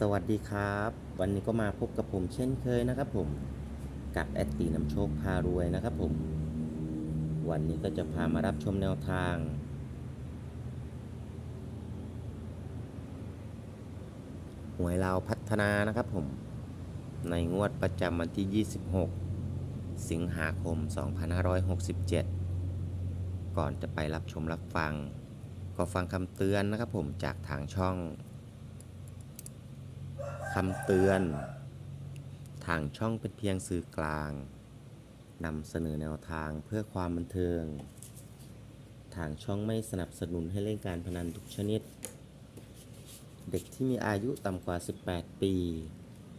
สวัสดีครับ วันนี้ก็มาพบกับผมเช่นเคยนะครับผมกับแอดตีนำโชคพารวยนะครับผม วันนี้ก็จะพามารับชมแนวทาง หวยลาวพัฒนานะครับผม ในงวดประจำวันที่ 26 สิงหาคม 2567 ก่อนจะไปรับชมรับฟัง ก็ฟังคำเตือนนะครับผมจากทางช่อง คำเตือน ทางช่องเป็นเพียงสื่อกลางนำเสนอแนวทางเพื่อความบันเทิง ทางช่องไม่สนับสนุนให้เล่นการพนันทุกชนิด เด็กที่มีอายุต่ำกว่า 18 ปี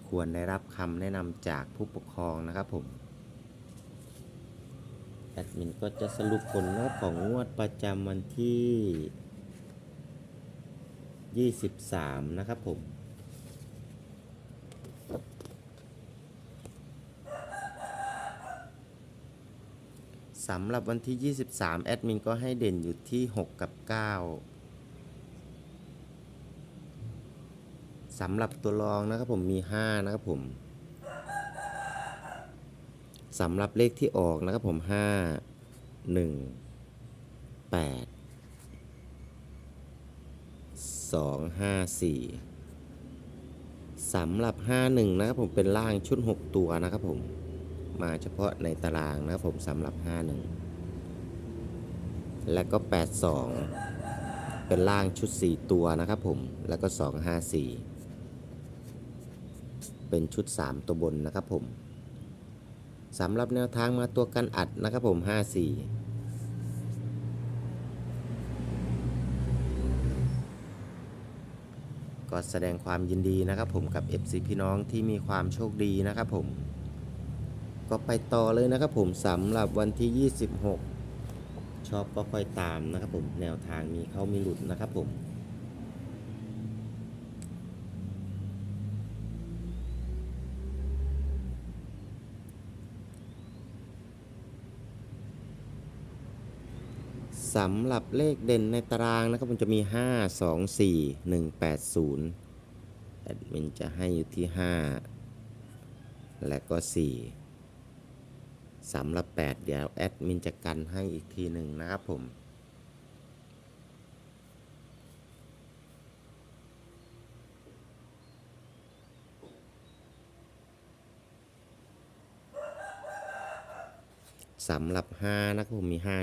ควรได้รับคำแนะนำจากผู้ปกครองนะครับผม แอดมินก็จะสรุปผลงวดของงวดประจำวันที่ 23 นะครับผม สำหรับวันที่ 23 แอดมินก็ให้เด่นอยู่ที่ 6 กับ 9 สำหรับตัวรองนะครับผมมี 5 นะครับผมสำหรับเลขที่ออกนะครับผม 5 1 8 2 5 4สำหรับ 51 นะครับผมเป็นล่างชุด 6 ตัวนะครับผม มาเฉพาะในตารางนะครับผมสำหรับ 51 และก็ 82 เป็นล่างชุด 4 ตัวนะครับผม แล้วก็ 254 เป็นชุด 3 ตัวบนนะครับผมสำหรับแนวทางมาตัวกันอัดนะครับผม 54ก็แสดงความยินดีนะครับผมกับ FC พี่น้องที่มีความโชคดีนะครับผม ก็ไปต่อเลยนะครับผมสำหรับวันที่ 26 ชอบก็ค่อยตามนะครับผมแนวทางมีเข้ามีหลุดนะครับผมสำหรับเลขเด่นในตารางนะครับมันจะมี 5 2 4 1 8 0แอดมินจะให้อยู่ที่ 5 และก็ 4 สำหรับดเดี๋ยวแอดมินจะกันให้อีกทีหนึ่งนะครับผมสำหรับ 5 นะครับผมมี 5 1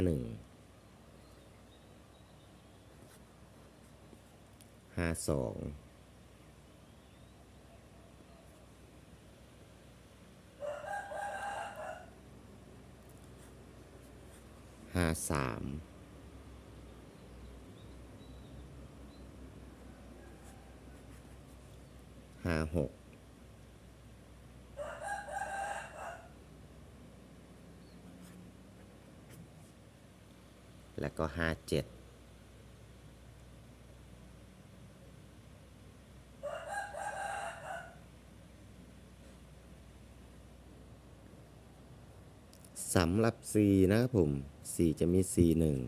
5 2 ห้าสามห้าหกแล้วก็ห้าเจ็ดสำหรับ C นะครับผม สี่จะมีสี่หนึ่ง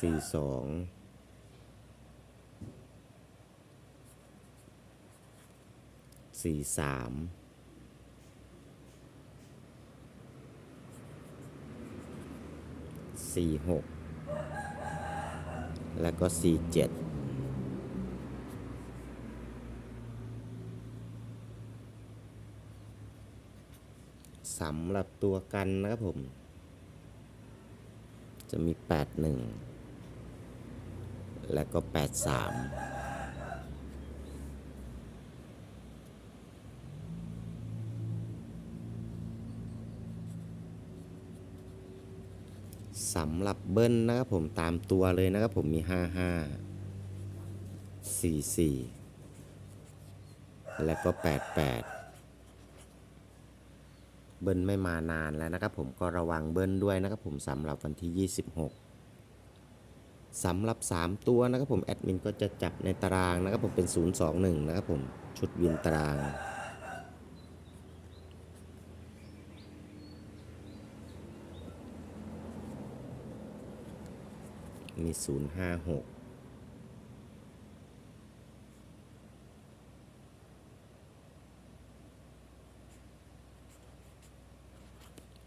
สี่สองสี่สามสี่หกแล้วก็สี่เจ็ด สำหรับตัวกันนะครับผม จะมี 81 และก็ 83สำหรับเบิ้ลนะครับผมตามตัวเลยนะครับผมมี 55 44 และก็ 88 เบิ้ลไม่มานานแล้วนะครับผมก็ระวังเบิ้ลด้วยนะครับผมสำหรับวันที่ 26สำหรับ 3 ตัวนะครับผมแอดมินก็จะจับในตารางนะครับผมเป็น 021 นะครับผมชุดวินตารางมีศู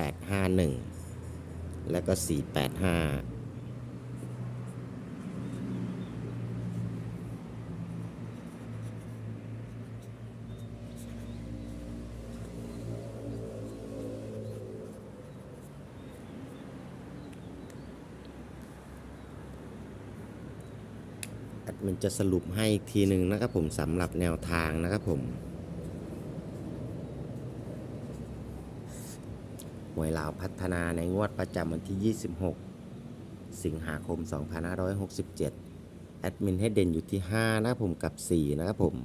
851 แล้วก็ 485มันจะสรุปให้ทีหนึ่งนะครับผมสำหรับแนวทางนะครับผม หวยลาวพัฒนาในงวดประจำวันที่ 26 สิงหาคม 2567 แอดมินให้เด่นอยู่ที่ 5 นะครับผมกับ 4 นะครับผม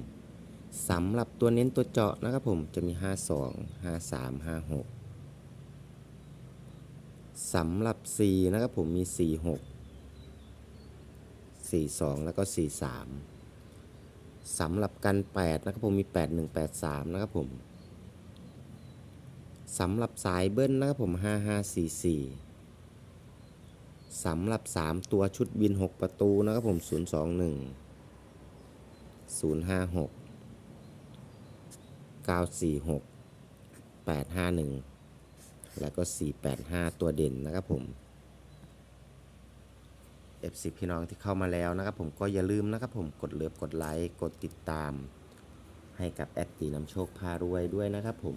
สำหรับตัวเน้นตัวเจาะนะครับผมจะมี 52 53 56สำหรับ 4 นะครับผมมี 46 42 แล้วก็ 43สำหรับกัน 8 นะครับผมมี 8183 นะครับผม สำหรับสายเบิ้ลนะครับผม 5544 สำหรับ 3 ตัวชุดบิน 6 ประตูนะครับผม 021 056 946 851 แล้วก็ 485 ตัวเด่นนะครับผม F10 พี่น้องที่เข้ามาแล้วนะครับผมก็อย่าลืมนะครับผมกดเลิฟกดไลค์ กดติดตาม ให้กับแอดตีน้ำโชคพารวยด้วยนะครับผม